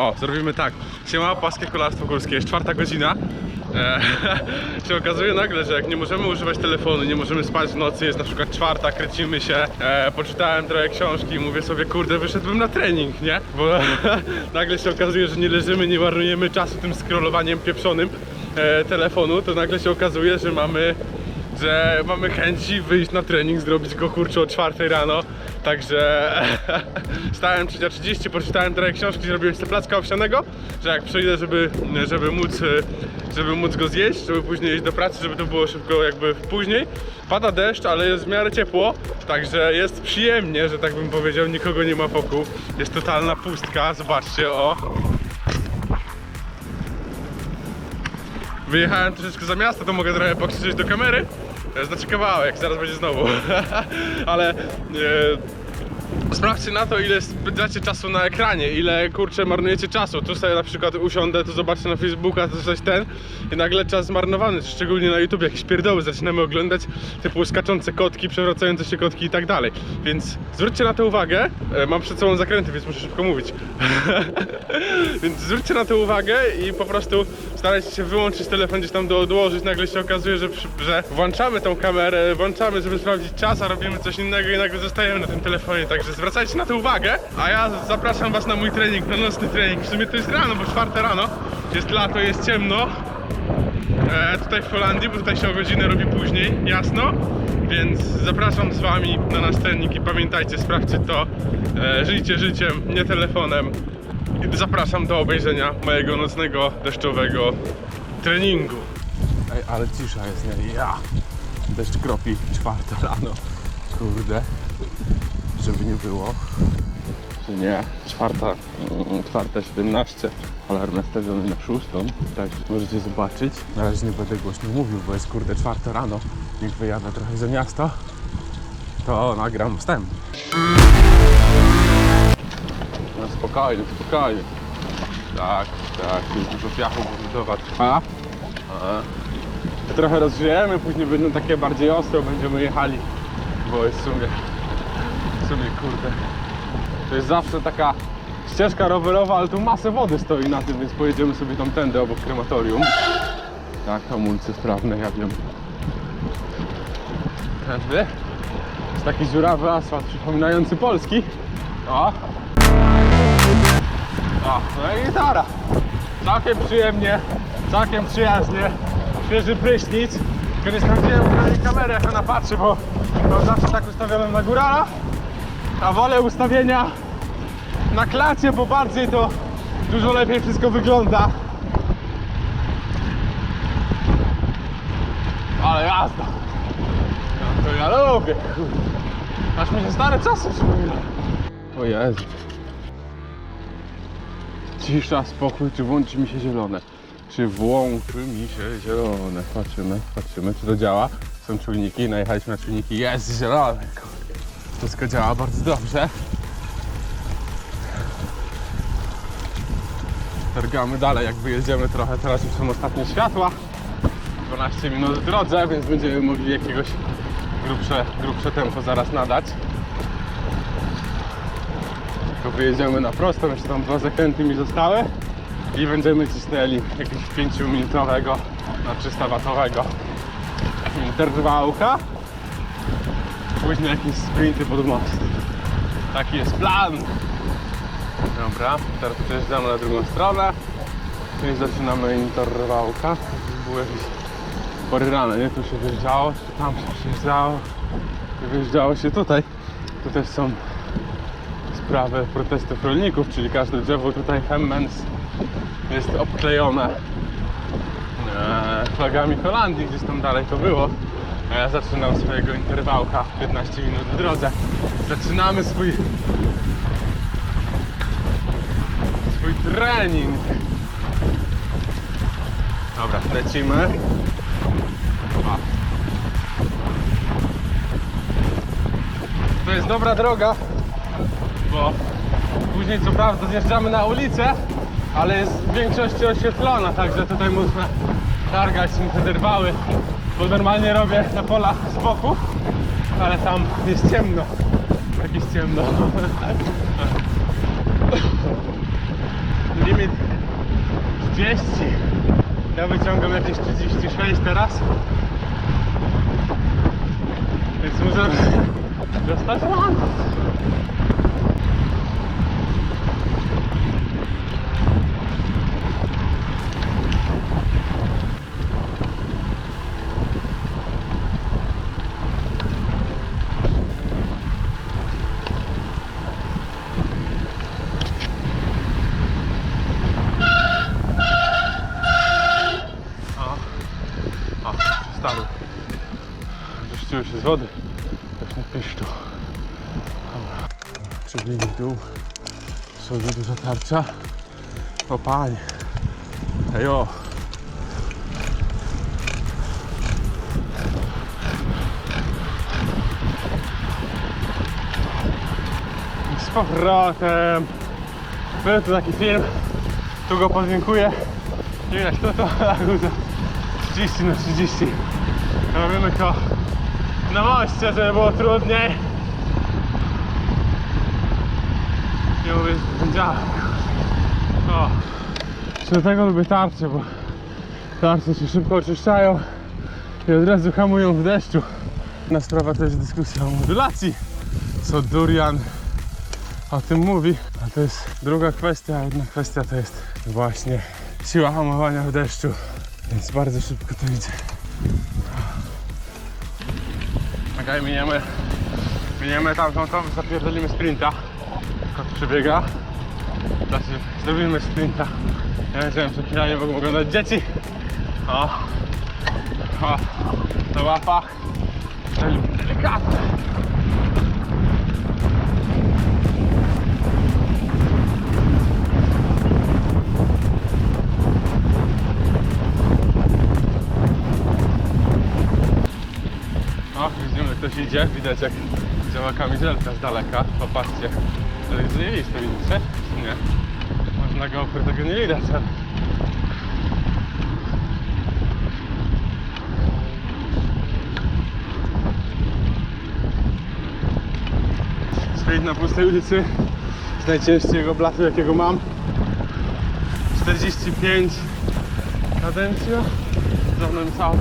O, zrobimy tak. Siema, paskie kolarstwo górskie, jest czwarta godzina. E, się okazuje nagle, że jak nie możemy używać telefonu, nie możemy spać w nocy, jest na przykład czwarta, kręcimy się, e, poczytałem trochę książki i mówię sobie, kurde, wyszedłem na trening, nie? Bo nagle się okazuje, że nie leżymy, nie marnujemy czasu tym scrollowaniem pieprzonym e, telefonu, to nagle się okazuje, że mamy że mamy chęci wyjść na trening, zrobić go kurczę o 4 rano. Także stałem 3.30, poczytałem trochę książki, zrobiłem sobie placka owsianego, że jak przyjdę, żeby, żeby, móc, żeby móc go zjeść, żeby później iść do pracy, żeby to było szybko jakby później. Pada deszcz, ale jest w miarę ciepło, także jest przyjemnie, że tak bym powiedział, nikogo nie ma wokół. Jest totalna pustka, zobaczcie, o. Wyjechałem troszeczkę za miasto, to mogę trochę pokrzyczeć do kamery. Znaczy kawałek, zaraz będzie znowu. Ale e, sprawdźcie na to, ile spędzacie czasu na ekranie, ile kurczę marnujecie czasu. Tu sobie na przykład usiądę, to zobaczcie na Facebooka, to coś ten i nagle czas zmarnowany, szczególnie na YouTube jakieś pierdoły zaczynamy oglądać, typu skaczące kotki, przewracające się kotki i tak dalej. Więc zwróćcie na to uwagę. E, Mam przed sobą zakręty, więc muszę szybko mówić. Więc zwróćcie na to uwagę i po prostu starajcie się wyłączyć telefon, gdzieś tam do odłożyć. Nagle się okazuje, że, że włączamy tą kamerę, włączamy, żeby sprawdzić czas, a robimy coś innego i nagle zostajemy na tym telefonie. Także zwracajcie na to uwagę. A ja zapraszam Was na mój trening, na nocny trening. W sumie to jest rano, bo czwarte rano. Jest lato, jest ciemno. E, tutaj w Holandii, bo tutaj się o godzinę robi później, jasno. Więc zapraszam z Wami na nasz trening i pamiętajcie, sprawdźcie to. E, żyjcie życiem, nie telefonem. I zapraszam do obejrzenia mojego nocnego, deszczowego treningu. Ej, ale cisza jest, nie? Ja. Deszcz kropi, czwarta rano. Kurde. Żeby nie było. Czy nie? Czwarta, mm, czwarta 17. Alarm nastawiony na szóstą. Tak, możecie zobaczyć. Na razie nie będę głośno mówił, bo jest kurde czwarta rano. Jak wyjadę trochę za miasto, to nagram wstęp. No spokojnie, spokojnie. Tak, tak, jest dużo piachu, bo budowa trwa. Trochę rozgrzejemy, później będą takie bardziej ostro, będziemy jechali, bo jest w sumie, sumie kurde, to jest zawsze taka ścieżka rowerowa, ale tu masę wody stoi na tym, więc pojedziemy sobie tamtędy obok krematorium. Tak, hamulce sprawne, ja wiem. Tędy. Jest taki dziurawy asfalt przypominający polski. O! O, no i gitara. Całkiem przyjemnie, całkiem przyjaznie. Świeży prysznic. Nie sprawdziłem której kamery jak ona patrzy, bo mam zawsze tak ustawioną na górala. A wolę ustawienia na klacie, bo bardziej to dużo lepiej wszystko wygląda. Ale jazda. No to ja lubię. Aż mi się stare czasy przypomina. O Jezu. Cisza, spokój, czy włączy mi się zielone? Czy włączy mi się zielone? Patrzymy, patrzymy, czy to działa. Są czujniki, najechaliśmy na czujniki, jest zielone. kurde. Wszystko działa bardzo dobrze. Targamy dalej, jak wyjedziemy trochę, teraz już są ostatnie światła. 12 minut w drodze, więc będziemy mogli jakiegoś grubsze, grubsze tempo zaraz nadać. Tylko wyjedziemy na prostą, jeszcze tam dwa zakręty mi zostały i będziemy cisnęli jakiegoś 5-minutowego na 300 watowego interwałka. Później jakieś sprinty pod most. Taki jest plan. Dobra, teraz przejeżdżamy na drugą stronę. Czyli zaczynamy interwałka. Było jakieś pory nie? Tu się wjeżdżało, czy tam się przyjeżdżało. I wyjeżdżało się tutaj. Tu też są sprawy protestów rolników, czyli każde drzewo tutaj Hemmens jest obklejone e, flagami Holandii, gdzieś tam dalej to było. A ja zaczynam swojego interwałka 15 minut w drodze. Zaczynamy swój swój trening. Dobra, lecimy. To jest dobra droga, bo później co prawda zjeżdżamy na ulicę, ale jest w większości oświetlona, także tutaj można targać interwały, bo normalnie robię na polach z boku, ale tam jest ciemno, jak jest ciemno. limit 30. Ja wyciągam jakieś 36 teraz. Więc muszę dostać radę. O, o, przestały. Wyszczyły się z wody. Tak nie piszczu. Dobra. Przebiegli w dół. Sobie duża tarcza. O panie. Ejo. I Z powrotem. Był tu taki film. Tu go podlinkuję. Nie widać to to, za 30 na 30. Robimy to na moście, żeby było trudniej. Nie mówię, działa. O. Dlatego lubię tarcze, bo tarcze się szybko oczyszczają i od razu hamują w deszczu. Inna sprawa to jest dyskusja o modulacji. Co Durian o tym mówi. A to jest druga kwestia, a jedna kwestia to jest właśnie siła hamowania w deszczu. Więc bardzo szybko to idzie. Okej, miniemy, miniemy tamtą tą, zapierdolimy sprinta. Kot przebiega. Znaczy, zrobimy sprinta. Ja wiedziałem, że chwilę nie mogą oglądać dzieci. O, o, na łapach. Delikatnie. Ktoś idzie. Widać, jak działa kamizelka z daleka. Popatrzcie. To jest zajebiste, widzicie? Nie. Można go tego nie widać, ale... Na pustej ulicy z najcięższego blatu, jakiego mam. 45 kadencja. Za mną całą.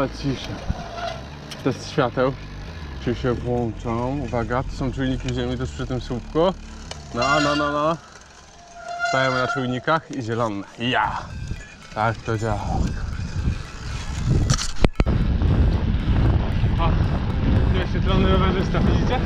Ale cisza. Test świateł. Czy się włączą? Uwaga, to są czujniki ziemi też przy tym słupku. No, no, no, no. Stajemy na czujnikach i zielone. Ja! Tak to działa. O, tu jest świetlony rowerzysta, widzicie?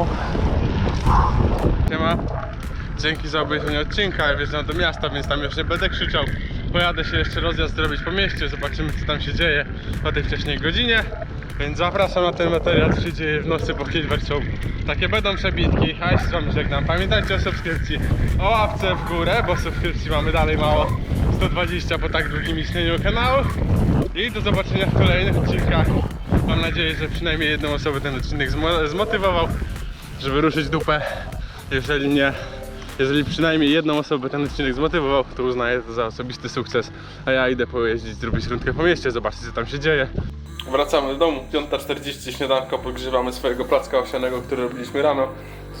Uwagą. Siema. Dzięki za obejrzenie odcinka. Ja wjeżdżam do miasta, więc tam już nie będę krzyczał. Pojadę się jeszcze rozjazd zrobić po mieście, zobaczymy co tam się dzieje o tej wcześniej godzinie. Więc zapraszam na ten materiał, co się dzieje w nocy po Show. Takie będą przebitki, a z wami żegnam. Pamiętajcie o subskrypcji, o łapce w górę, bo subskrypcji mamy dalej mało. 120 po tak długim istnieniu kanału. I do zobaczenia w kolejnych odcinkach. Mam nadzieję, że przynajmniej jedną osobę ten odcinek zmo- zmotywował, żeby ruszyć dupę. Jeżeli nie, jeżeli przynajmniej jedną osobę ten odcinek zmotywował, to uznaję to za osobisty sukces. A ja idę pojeździć, zrobić rundkę po mieście, zobaczyć co tam się dzieje. Wracamy do domu, 5.40, śniadanko, podgrzewamy swojego placka owsianego, który robiliśmy rano.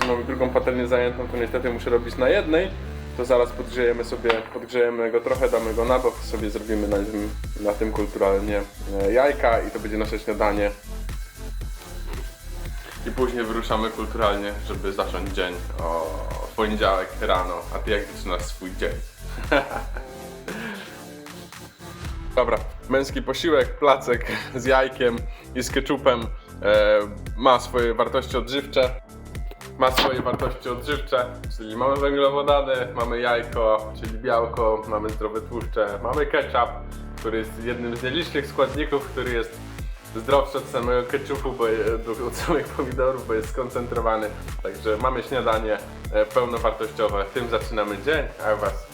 Z mamy drugą patelnię zajętą, to niestety muszę robić na jednej. To zaraz podgrzejemy sobie, podgrzejemy go trochę, damy go na bok, sobie zrobimy na tym, na tym kulturalnie e, jajka i to będzie nasze śniadanie. I później wyruszamy kulturalnie, żeby zacząć dzień o w poniedziałek rano. A ty jak zaczynasz swój dzień? Dobra, męski posiłek, placek z jajkiem i z keczupem e, ma swoje wartości odżywcze. ma swoje wartości odżywcze, czyli mamy węglowodany, mamy jajko, czyli białko, mamy zdrowe tłuszcze, mamy ketchup, który jest jednym z nielicznych składników, który jest zdrowszy od samego ketchupu, bo, od samych pomidorów, bo jest skoncentrowany. Także mamy śniadanie e, pełnowartościowe. Tym zaczynamy dzień, a ja Was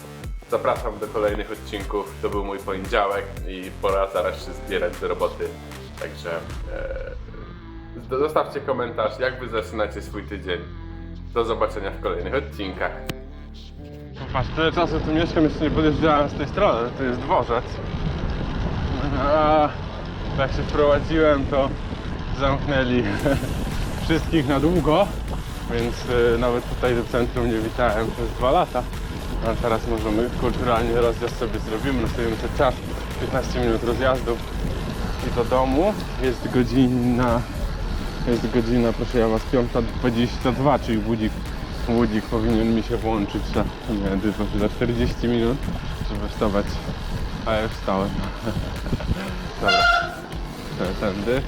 zapraszam do kolejnych odcinków. To był mój poniedziałek i pora zaraz się zbierać do roboty. Także e, zostawcie komentarz, jak Wy zaczynacie swój tydzień. Do zobaczenia w kolejnych odcinkach. Patrz, tyle czasu tu mieszkam, jeszcze nie podjeżdżałem z tej strony, to jest dworzec. A jak się wprowadziłem, to zamknęli wszystkich na długo, więc y, nawet tutaj do centrum nie witałem przez dwa lata. A teraz możemy kulturalnie rozjazd sobie zrobimy, nastawimy sobie czas, 15 minut rozjazdu i do domu. Jest godzina, jest godzina, proszę ja was, 5.22, czyli budzik, budzik powinien mi się włączyć za, nie za 40 minut, żeby wstawać, a ja wstałem. Dobra, to tędy.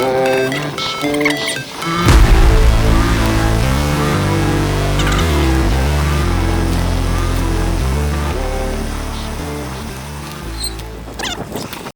All it's supposed to feel